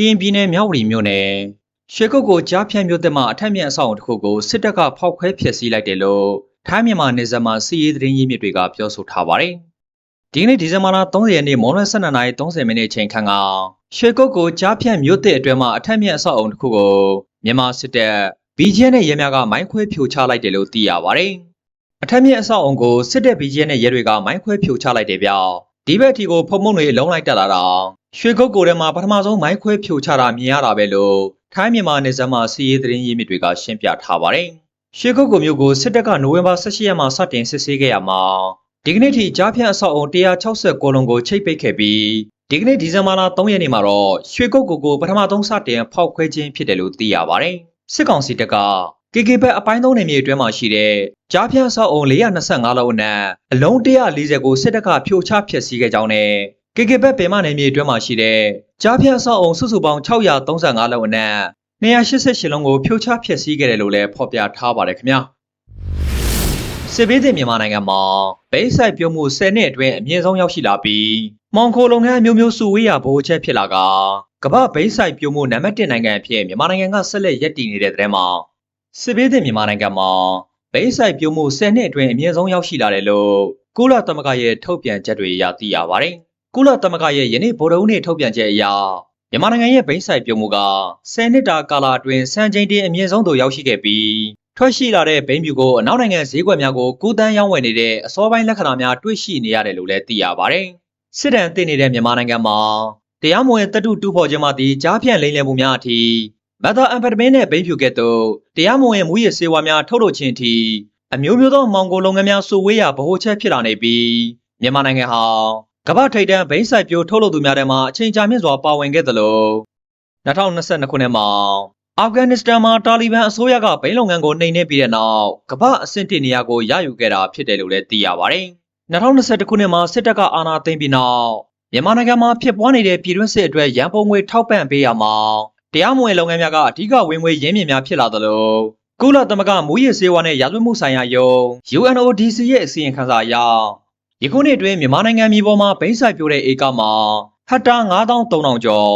ကရင်ပြည်နယ်မြောက်ဝတီမြို့နယ်ရွှေကုတ်ကိုကြားဖြန့်မြို့သက်မှအထက်မြင့်အဆောက်အုံတစ်ခုကိုစစ်တပ်ကဖောက်ခွဲဖျက်ဆီးလိုက်တယ်လို့ထိုင်းမြန်မာနယ်စပ်မှာစီးရေးသတင်းရင်းမြစ်တွေကပြောဆိုထားပါတယ်။ဒီကနေ့ဒီဇင်ဘာလ30ရက်နေ့မွန်လွဲ12:30မိနစ်အချိန်ခန့်ကရွှေကုတ်ကိုကြားဖြန့်မြို့သက်အတွင်းမှာအထက်မြင့်အဆောက်အုံတစ်ခုကိုမြန်မာစစ်တပ် BGN နဲ့ရဲများကမိုင်းခွဲဖြိုချလိုက်တယ်လို့သိရပါတယ်။အထက်မြင့်အဆောက်အုံကိုစစ်တပ် BGN နဲ့ရဲတွေကမိုင်းခွဲဖြိုချလိုက်တယ်ဗျ။ဒီဘက်ထီကိုဖုံမုံတွေလုံးလိုက်တက်လာတာ ရွှေကုတ်ကိုထဲမှာပထမဆုံးမိုင်းခွဲဖြိုချတာမြင်ရတာပဲလို့ထိုင်းမြန်မာနယ်စပ်မှာစီးရေးသတင်းရင်းမြစ်တွေကရှင်းပြထားပါတယ်။ရွှေကုတ်ကိုမြို့ကိုစစ်တပ်ကနိုဝင်ဘာ18ရက်မှာစတင်စစ်ဆေးခဲ့ရမှာဒီကနေ့ထိကြားဖြန့်အဆောက်အုံ160လုံးကိုချိတ်ပိတ်ခဲ့ပြီးဒီကနေ့ဒီဇင်ဘာလ3ရက်နေ့မှာတော့ရွှေကုတ်ကိုကိုပထမဆုံးစတင်ဖောက်ခွဲခြင်းဖြစ်တယ်လို့သိရပါတယ်။စစ်ကောင်စီတပ်က KK ဘက်အပိုင်းသုံးနေမြေအတွင်းမှာရှိတဲ့ကြားဖြန့်ဆောက်အုံ425လုံးအနက်အလုံး140ကိုစစ်တပ်ကဖြိုချဖျက်ဆီးခဲ့ကြောင်းနဲ့ KK ဘက်ပင်မနယ်မြေအတွင်းမှာရှိတဲ့ကြားဖြန့်ဆောက်အုံစုစုပေါင်း635လုံးအနက်288လုံးကိုဖြိုချဖျက်ဆီးခဲ့တယ်လို့လည်းဖော်ပြထားပါတယ်ခင်ဗျာစစ်ဘေးသင့်မြန်မာနိုင်ငံမှာဘိန်းဆိုင်ပြုံးမှု10နှစ်အတွင်းအမြင့်ဆုံးရောက်ရှိလာပြီးမောင်ခိုလုပ်ငန်းမျိုးမျိုးစုဝေးရဘိုးချက်ဖြစ်လာကကမ္ဘာဘိန်းဆိုင်ပြုံးမှုနံပါတ်1နိုင်ငံအဖြစ်မြန်မာနိုင်ငံကဆက်လက်ရည်တည်နေတဲ့တဲ့မှာစစ်ဘေးသင့်မြန်မာနိုင်ငံမှာဘိန်းဆိုင်ပြုံးမှု10နှစ်အတွင်းအမြင့်ဆုံးရောက်ရှိလာတယ်လို့ကုလသမဂ္ဂရဲ့ထုတ်ပြန်ချက်တွေအရသိရပါတယ်။ ကုလသမဂ္ဂရဲ့ယနေ့ဗုဒ္ဓဟူးနေ့ထုတ်ပြန်ချက်အရမြန်မာနိုင်ငံရဲ့ဘိန်းဆိုင်ပြုံးမှုက10နှစ်တာကာလအတွင်းစံချိန်တင်အမြင့်ဆုံးသို့ရောက်ရှိခဲ့ပြီးထွက်ရှိလာတဲ့ဘိန်းဖြူကိုအနောက်နိုင်ငံဈေးကွက်များကိုကူးတန်းရောင်းဝယ်နေတဲ့အစောပိုင်းလက္ခဏာများတွေ့ရှိနေရတယ်လို့လည်းသိရပါတယ်။စစ်တမ်းသိနေတဲ့မြန်မာနိုင်ငံမှာတရားမဝင်တပ်တုတူဖော်ခြင်းမှသည်ကြားဖြန့်လိမ်လည်မှုများအထိမက်သာအမ်ဖက်တမင်းနဲ့ဘိန်းဖြူကဲ့သို့တရားမဝင်မူရစ်ဆေးဝါးများထုတ်လုပ်ခြင်းအထိအမျိုးမျိုးသောမောင်ကိုလုပ်ငန်းများစုဝေးရာဗဟိုချက်ဖြစ်လာနေပြီးမြန်မာနိုင်ငံဟာ ကမ္ဘာထိပ်တန်းဘိန်းဆိုင်ပြိုထုတ်လုပ်သူများထဲမှာအချိန်ကြာမြင့်စွာပါဝင်ခဲ့သလို2022ခုနှစ်မှာအာဖဂန်နစ္စတန်မှာတာလီဘန်အစိုးရကဘိန်းလုပ်ငန်းကိုနှိမ်နင်းပြီးတဲ့နောက်ကမ္ဘာအဆင့်တစ်နေရာကိုရယူခဲ့တာဖြစ်တယ်လို့လည်းသိရပါတယ်။2021ခုနှစ်မှာစစ်တပ်ကအာဏာသိမ်းပြီးနောက်မြန်မာနိုင်ငံမှာဖြစ်ပွားနေတဲ့ပြည်တွင်းစစ်အတွက်ရန်ပုံငွေထောက်ပံ့ပေးရမှာတရားမဝင်လုပ်ငန်းများကအဓိကဝင်ငွေရင်းမြစ်များဖြစ်လာသလိုကုလသမဂ္ဂမူရစ်စေဝါနဲ့ရာဇဝတ်မှုဆိုင်ရာယုံ UNODC ရဲ့အစီရင်ခံစာအရ ယခုနှစ်အတွင်းမြန်မာနိုင်ငံမြေပေါ်မှာဘိန်းဆိုင်ပြိုတဲ့ဧကမှာဟက်တာ9300ကျော်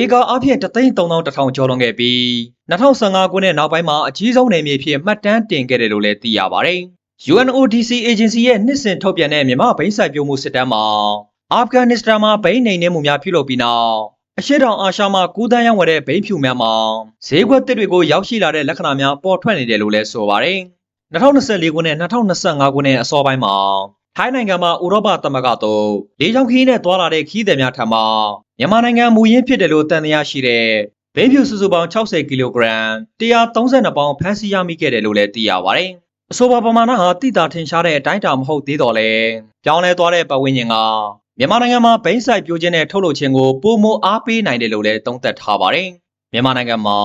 ဧကအဖြစ်33100ကျော်လွန်ခဲ့ပြီး2015ခုနှစ်နောက်ပိုင်းမှာအကြီးဆုံးနယ်မြေဖြစ်မှတ်တမ်းတင်ခဲ့တယ်လို့လည်းသိရပါတယ်။ UNODC agency ရဲ့နှစ်စဉ်ထုတ်ပြန်တဲ့မြန်မာဘိန်းဆိုင်ပြိုမှုစစ်တမ်းမှာအာဖဂန်နစ္စတန်မှာဘိန်းနှိမ်နင်းမှုများပြုလုပ်ပြီးနောက်အရှေ့တောင်အာရှမှာကူးတန်းရောင်းဝယ်တဲ့ဘိန်းဖြူများမှာဈေးကွက်တစ်တွေကိုရောက်ရှိလာတဲ့လက္ခဏာများပေါ်ထွက်နေတယ်လို့လည်းဆိုပါတယ်။2024ခုနဲ့2025ခုနှစ်အစောပိုင်းမှာ ထိုင်းနိုင်ငံမှာဥရောပသမဂ္ဂသို့လေကြောင်းခီးနဲ့သွားလာတဲ့ခီးသည်များထံမှမြန်မာနိုင်ငံမူရင်းဖြစ်တယ်လို့တန်တရားရှိတဲ့ဘိန်းဖြူစုစုပေါင်း60ကီလိုဂရမ်132ပေါင်ဖမ်းဆီးရမိခဲ့တယ်လို့လည်းသိရပါတယ်။အဆိုပါပမာဏဟာတိတာထင်ရှားတဲ့အတိုင်းအတာမဟုတ်သေးတော့လဲပြောင်းလဲသွားတဲ့ပတ်ဝန်းကျင်ကမြန်မာနိုင်ငံမှာဘိန်းဆိုင်ပြိုခြင်းနဲ့ထုတ်လုပ်ခြင်းကိုပုံမအားပေးနိုင်တယ်လို့လည်းသုံးသပ်ထားပါတယ်။မြန်မာနိုင်ငံမှာ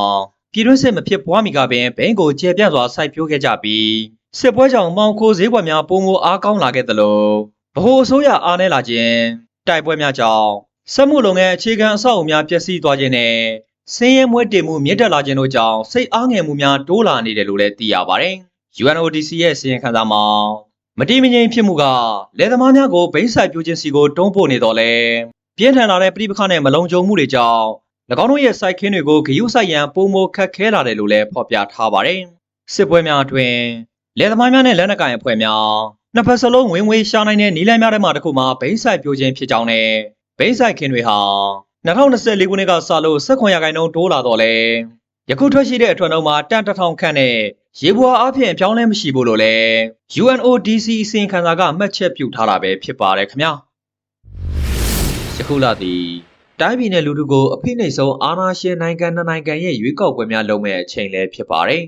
ပြည်တွင်းစစ်မဖြစ်ပွားမီကပင်ဘိန်းကိုကျေပြန့်စွာစိုက်ပျိုးခဲ့ကြပြီး စစ်ပွဲကြောင့်မောင်ခိုဈေးကွက်များပုံမအားကောင်းလာခဲ့သလိုဗဟိုအစိုးရအားနည်းလာခြင်းတိုက်ပွဲများကြောင့်စက်မှုလုပ်ငန်းအခြေခံအဆောက်အအုံများပျက်စီးသွားခြင်းနဲ့ဆင်းရဲမွဲတေမှုမြင့်တက်လာခြင်းတို့ကြောင့်စိတ်အားငယ်မှုများတိုးလာနေတယ်လို့လည်းသိရပါတယ်။ UNODC ရဲ့စီရင်ခံစာမှာမတိမငြိမ်ဖြစ်မှုကလယ်သမားများကိုဘိန်းဆိုင်ပြိုခြင်းစီကိုတွန်းပို့နေတော့လဲပြင်းထန်လာတဲ့ပြိပခနဲ့မလုံခြုံမှုတွေကြောင့်၎င်းတို့ရဲ့စိုက်ခင်းတွေကိုဂရုစိုက်ရန်ပုံမခတ်ခဲလာတယ်လို့လည်းဖော်ပြထားပါတယ်။စစ်ပွဲများအတွင်း လယ်သမားများနဲ့လက်နက်ကိုင်အဖွဲ့များနှစ်ဖက်စလုံးဝင်ငွေရှာနိုင်တဲ့နီလန်းများထဲမှာတစ်ခုမှာဘိန်းဆိုင်ပြိုခြင်းဖြစ်ကြောင်းနဲ့ဘိန်းဆိုင်ခင်းတွေဟာ2024ခုနှစ်ကစလို့18ရာခိုင်နှုန်းတိုးလာတော့လဲယခုထွက်ရှိတဲ့အထွန်းနှုန်းမှာတန်တထောင်ခန့်နဲ့ရေဘွာအဖြစ်အပြောင်းလဲမရှိဘူးလို့လည်း UNODC အစီရင်ခံစာကမှတ်ချက်ပြုထားတာပဲဖြစ်ပါတယ်ခင်ဗျာယခုလာသည်တိုင်းပြည်နယ်လူထုကိုအဖိနှိပ်ဆုံးအာဏာရှင်နိုင်ငံနှစ်နိုင်ငံရဲ့ရွေးကောက်ပွဲများလုပ်မဲ့အချိန်လည်းဖြစ်ပါတယ်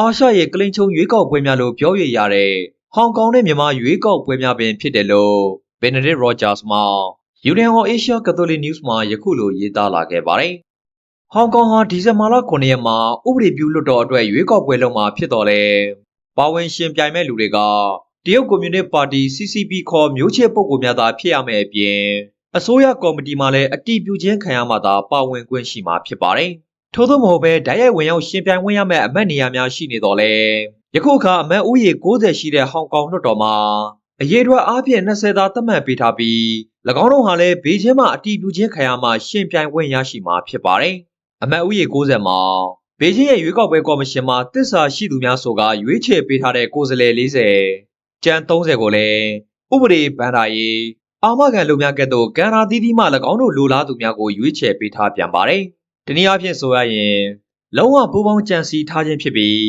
အာရှရဲ့ကလိန်ချုံရွေးကောက်ပွဲများလို့ပြောရရတဲ့ဟောင်ကောင်နဲ့မြန်မာရွေးကောက်ပွဲများပင်ဖြစ်တယ်လို့ Benedict Rogers မှ Union of Asia Catholic News မှာယခုလိုရေးသားလာခဲ့ပါတယ်။ဟောင်ကောင်ဟာဒီဇင်ဘာလ9ရက်မှာဥပဒေပြုလွှတ်တော်အတွက်ရွေးကောက်ပွဲလုပ်မှာဖြစ်တော်လဲ။ပါဝင်ရှင်ပြိုင်မဲ့လူတွေကတရုတ်ကွန်မြူနစ်ပါတီ CCP ခေါ်မျိုးချစ်ပုဂ္ဂိုလ်များသာဖြစ်ရမယ့်အပြင်အစိုးရကော်မတီမှလည်းအတီးပြုခြင်းခံရမှသာပါဝင်ခွင့်ရှိမှာဖြစ်ပါတယ်။ ထို့သောမဟုတ်ဘဲဓာတ်ရိုက်ဝင်ရောက်ရှင်ပြိုင်ဝင်ရမယ့်အမတ်နေရာများရှိနေတော်လဲ။ယခုအခါအမတ်ဦးရေ60ရှိတဲ့ဟောင်ကောင်လွှတ်တော်မှာအရေးအတွက်အားဖြင့်20သာသတ်မှတ်ပေးထားပြီး၎င်းတို့ဟာလည်းဘေကျင်းမှာအတီးပြူချင်းခံရမှရှင်ပြိုင်ခွင့်ရရှိမှာဖြစ်ပါတယ်။အမတ်ဦးရေ90မှာဘေကျင်းရဲ့ရွေးကောက်ပွဲကော်မရှင်မှတစ္ဆာရှိသူများဆိုကရွေးချယ်ပေးထားတဲ့ကိုယ်စားလှယ်40ကျန်30ကိုလည်းဥပဒေဗန္ဒာရေးအာမခံလုံများကဲ့သို့ကန်ရာသီးသီးမှ၎င်းတို့လိုလားသူများကိုရွေးချယ်ပေးထားပြန်ပါတယ်။ တနည်းအားဖြင့်ဆိုရရင်လုံးဝပူပေါင်းကြံစီထားခြင်းဖြစ်ပြီး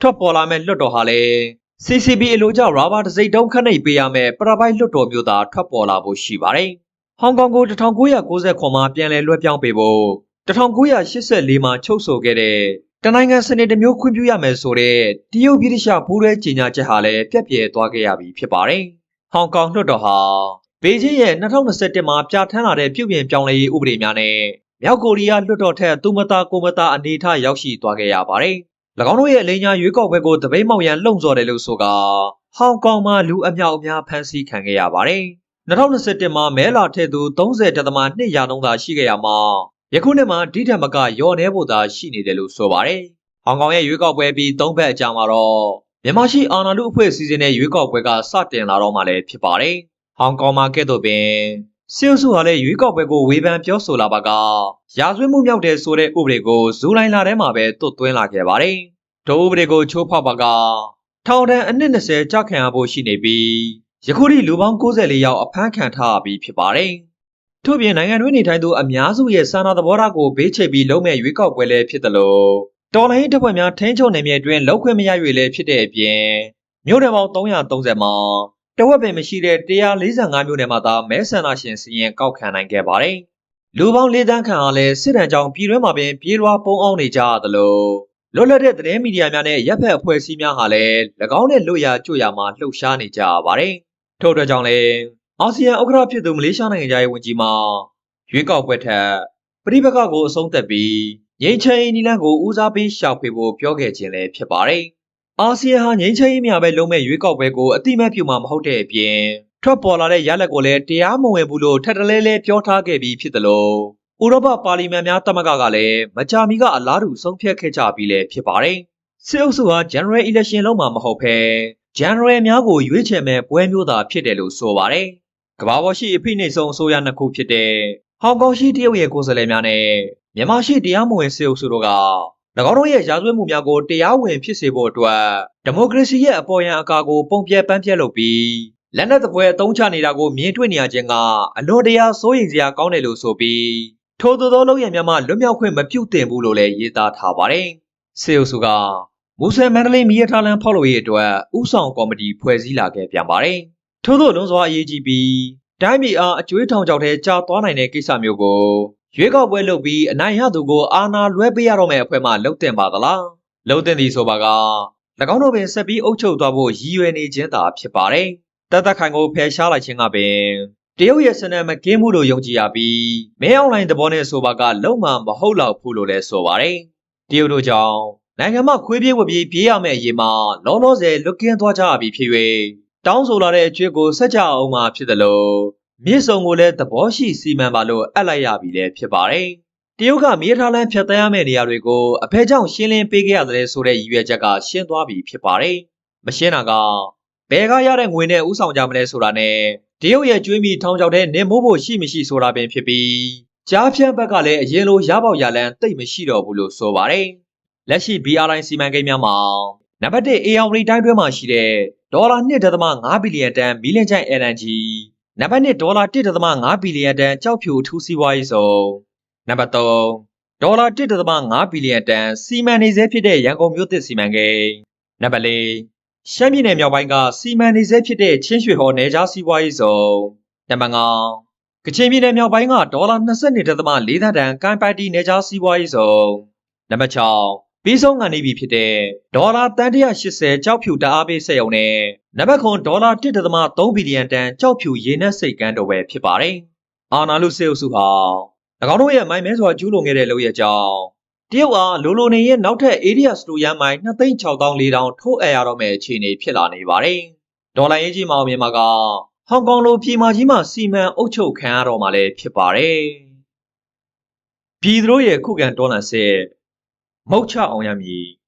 ထွက်ပေါ်လာမဲ့လွတ်တော်ဟာလည်း CCB အလိုကျရာဘာတစိမ့်တုံးခနှိပ်ပေးရမယ်ပရပိုက်လွတ်တော်မျိုးသာထွက်ပေါ်လာဖို့ရှိပါတယ်။ဟောင်ကောင်ကို1990မှာပြန်လည်လွှဲပြောင်းပေးဖို့1984မှာချုပ်ဆိုခဲ့တဲ့တနိုင်ငံစနစ်တစ်မျိုးခွင့်ပြုရမယ်ဆိုတဲ့တရုတ်ပြည်တခြားပူးရဲကြေညာချက်ဟာလည်းပြက်ပြဲသွားခဲ့ရပြီဖြစ်ပါတယ်။ဟောင်ကောင်လွှတ်တော်ဟာဘေကျင်းရဲ့2021မှာပြဋ္ဌာန်းလာတဲ့ပြုပြင်ပြောင်းလဲရေးဥပဒေများနဲ့ မြောက်ကိုရီးယားလွှတ်တော်ထက်သူမသားကိုမသားအနေအထားရောက်ရှိသွားခဲ့ရပါတယ်။၎င်းတို့ရဲ့အလိညာရွေးကောက်ပွဲကိုတပိတ်မောက်ရန်လှုံ့ဆော်တယ်လို့ဆိုကာဟောင်ကောင်မှာလူအမြောက်အများဖမ်းဆီးခံခဲ့ရပါတယ်။2021မှာမဲလာထည့်သူ30.2ရာနှုန်းသာရှိခဲ့ရမှာယခုနှစ်မှာဒီထက်မကရော်နေဖို့သာရှိနေတယ်လို့ဆိုပါတယ်။ဟောင်ကောင်ရဲ့ရွေးကောက်ပွဲပြီး၃ဘက်အကြာမှာတော့မြန်မာရှိအာဏာလူအဖွဲ့အစည်းစဉ်နဲ့ရွေးကောက်ပွဲကစတင်လာတော့မှလည်းဖြစ်ပါတယ်။ဟောင်ကောင်မှာကဲ့သို့ပင် ဆီယုစုဟာလည်းရွေးကောက်ပွဲကိုဝေဖန်ပြောဆိုလာပါကရာဇဝတ်မှုမြောက်တဲ့ဆိုတဲ့ဥပဒေကိုဇူလိုင်လထဲမှာပဲတွတ်သွင်းလာခဲ့ပါတယ်။ဒို့ဥပဒေကိုချိုးဖောက်ပါကထောင်ဒဏ်အနှစ်20ကြာခံရဖို့ရှိနေပြီးယခုထိလူပေါင်း94ယောက်အဖမ်းခံထားရပြီးဖြစ်ပါတယ်။ထို့ပြင်နိုင်ငံတွင်းနေထိုင်သူအများစုရဲ့စာနာသဘောထားကိုဘေးချိတ်ပြီးလုံးမဲ့ရွေးကောက်ပွဲလည်းဖြစ်တယ်လို့တော်လိုင်းတပ်ဖွဲ့များထင်းချုံနယ်မြေအတွင်းလောက်ခွင့်မရ၍လည်းဖြစ်တဲ့အပြင်မြို့နယ်ပေါင်း330မှာ တဝက်ပင်မရှိတဲ့145မြို့နယ်မှာသာမဲဆန္ဒရှင်စီရင်ကောက်ခံနိုင်ခဲ့ပါတယ်။လူပေါင်း၄တန်းခန့်ဟာလည်းစစ်တမ်းကြောင့်ပြည်တွင်းမှာပင်ပြေးလွှားပုံအောင်နေကြရသလိုလွတ်လပ်တဲ့သတင်းမီဒီယာများနဲ့ရပ်ဖက်အဖွဲ့အစည်းများဟာလည်း၎င်းနဲ့လွတ်ရာကျွရာမှာလှုပ်ရှားနေကြရပါတယ်။ထို့အတွက်ကြောင့်လည်းအာဆီယံဥက္ကဋ္ဌဖြစ်သူမလေးရှားနိုင်ငံသားရဲ့ဝန်ကြီးမှရွေးကောက်ပွဲထက်ပြိပခကိုအဆုံးသက်ပြီးငြိမ်းချမ်းရေးနည်းလမ်းကိုဦးစားပေးရှာဖွေဖို့ပြောခဲ့ခြင်းလည်းဖြစ်ပါတယ်။ အာဆီယံဟာငြိမ်းချမ်းရေးများပဲလုံးမဲ့ရွေးကောက်ပွဲကိုအတိမတ်ပြုမှာမဟုတ်တဲ့အပြင်ထွက်ပေါ်လာတဲ့ရလဒ်ကိုလည်းတရားမဝင်ဘူးလို့ထပ်တလဲလဲပြောထားခဲ့ပြီးဖြစ်တယ်လို့ဥရောပပါလီမန်များတမကကလည်းမကြာမီကအလားတူဆုံးဖြတ်ခဲ့ကြပြီးလည်းဖြစ်ပါတယ်။စစ်အုပ်စုဟာ General Election လုံးမှာမဟုတ်ဘဲ General များကိုရွေးချယ်မဲ့ပွဲမျိုးသာဖြစ်တယ်လို့ဆိုပါတယ်။ကမ္ဘာပေါ်ရှိအဖိနှိပ်ဆုံးအစိုးရနှစ်ခုဖြစ်တဲ့ဟောင်ကောင်ရှိတရုတ်ရဲ့ကိုယ်စားလှယ်များနဲ့မြန်မာရှိတရားမဝင်စစ်အုပ်စုတို့က၎ င်းတို့ရဲ့ရာဇဝတ်မှုများကိုတရားဝင်ဖြစ်စေဖို့အတွက်ဒီမိုကရေစီရဲ့အပေါ်ယံအကာကိုပုံပြဲပန်းပြဲလုပ်ပြီးလက်နက်သပွဲအသုံးချနေတာကိုမြင်တွေ့နေရခြင်းကအလွန်တရာစိုးရိမ်စရာကောင်းတယ်လို့ဆိုပြီးထိုသို့သောလုပ်ရများမှလွတ်မြောက်ခွင့်မပြုသင့်ဘူးလို့လည်းရေးသားထားပါတယ်။စေအုပ်စုကမူဆယ်မန္တလေးမီးရထားလမ်းဖောက်လို့ရေးအတွက်ဥဆောင်ကော်မတီဖွဲ့စည်းလာခဲ့ပြန်ပါတယ်။ထို့သောလွန်စွာအရေးကြီးပြီးတိုင်းပြည်အားအကျွေးထောင်ချောက်ထဲကြာသွားနိုင်တဲ့ကိစ္စမျိုးကို ရွေးကောက်ပွဲလုပ်ပြီးအနိုင်ရသူကိုအာဏာလွှဲပေးရတော့မယ့်အဖွဲ့မှလှုပ်တင်ပါသလားလှုပ်တင်သည်ဆိုပါက၎င်းတို့ပင်ဆက်ပြီးအုပ်ချုပ်သွားဖို့ရည်ရွယ်နေခြင်းသာဖြစ်ပါတယ်တသက်ခိုင်ကိုဖယ်ရှားလိုက်ခြင်းကပင်တရုတ်ရဲ့စနစ်မကင်းမှုလို့ယုံကြည်ရပြီးမဲအွန်လိုင်းသဘောနဲ့ဆိုပါကလုံးဝမဟုတ်တော့ဘူးလို့လည်းဆိုပါတယ်တရုတ်တို့ကြောင့်နိုင်ငံမှာခွေးပြေးဝပြေးပြေးရမယ့်အရေးမှာလောလောဆယ်လွတ်ကင်းသွားကြပြီဖြစ်၍တောင်းဆိုလာတဲ့အကျွေးကိုဆက်ကြအောင်မှဖြစ်တယ်လို့ မြစ်စုံကိုလည်းသဘောရှိစီမံပါလို့အပ်လိုက်ရပြီလည်းဖြစ်ပါတယ်။တရုတ်ကမြေထားလန်းဖြတ်တန်းရမယ့်နေရာတွေကိုအဖေကြောင့်ရှင်းလင်းပေးခဲ့ရတယ်ဆိုတဲ့ရည်ရွယ်ချက်ကရှင်းသွားပြီဖြစ်ပါတယ်။မရှင်းတာကဘယ်ကရတဲ့ငွေနဲ့ဥဆောင်ကြမလဲဆိုတာနဲ့တရုတ်ရဲ့ကျွေးမီထောင်ချောက်တဲ့နင်မိုးဖို့ရှိမရှိဆိုတာပင်ဖြစ်ပြီးကြားဖြန့်ဘက်ကလည်းအရင်လိုရပေါက်ရလန်းတိတ်မရှိတော့ဘူးလို့ဆိုပါတယ်။လက်ရှိ BRI စီမံကိန်းများမှာနံပါတ်1 AR တိုင်းတွင်းမှာရှိတဲ့ဒေါ်လာ1.5ဘီလီယံတန်မီလင်ချိုင် LNG နံပါတ်1ဒေါ်လာ1.5ဘီလီယံတန်ကြောက်ဖြူထူးစီးပွားရေးစုံနံပါတ်3ဒေါ်လာ1.5ဘီလီယံတန်စီမံနေစေဖြစ်တဲ့ရန်ကုန်မြို့သစ်စီမံကိန်းနံပါတ်4ရှမ်းပြည်နယ်မြောက်ပိုင်းကစီမံနေစေဖြစ်တဲ့ချင်းရွှေဟော်နယ်ကြားစီးပွားရေးစုံနံပါတ်5ကချင်ပြည်နယ်မြောက်ပိုင်းကဒေါ်လာ22.4သန်းတန်ကန်ပိုက်တီနယ်ကြားစီးပွားရေးစုံနံပါတ်6 ပြီးဆုံးကနေပြီဖြစ်တဲ့ဒေါ်လာတန်180ကြောက်ဖြူတအားပေးစက်ရုံနဲ့နံပါတ်9ဒေါ်လာ1.3ဘီလီယံတန်ကြောက်ဖြူရေနက်စိတ်ကမ်းတော်ပဲဖြစ်ပါတယ်။အာနာလူစေအုပ်စုဟာ၎င်းတို့ရဲ့မိုင်မဲစွာကျူးလွန်ခဲ့တဲ့လုပ်ရကြောင်းတရုတ်အားလိုလိုနေရဲ့နောက်ထပ် area စတိုရန်မိုင်2,600,400ထိုးအပ်ရတော့မယ့်အခြေအနေဖြစ်လာနေပါတယ်။ဒေါ်လာရေးကြီးမအောင်မြန်မာကဟောင်ကောင်လိုပြည်မာကြီးမှစီမံအုပ်ချုပ်ခံရတော့မှလည်းဖြစ်ပါတယ်။ပြည်သူတို့ရဲ့ခုခံတော်လှန်စစ် မုတ်ချအောင်ရမည်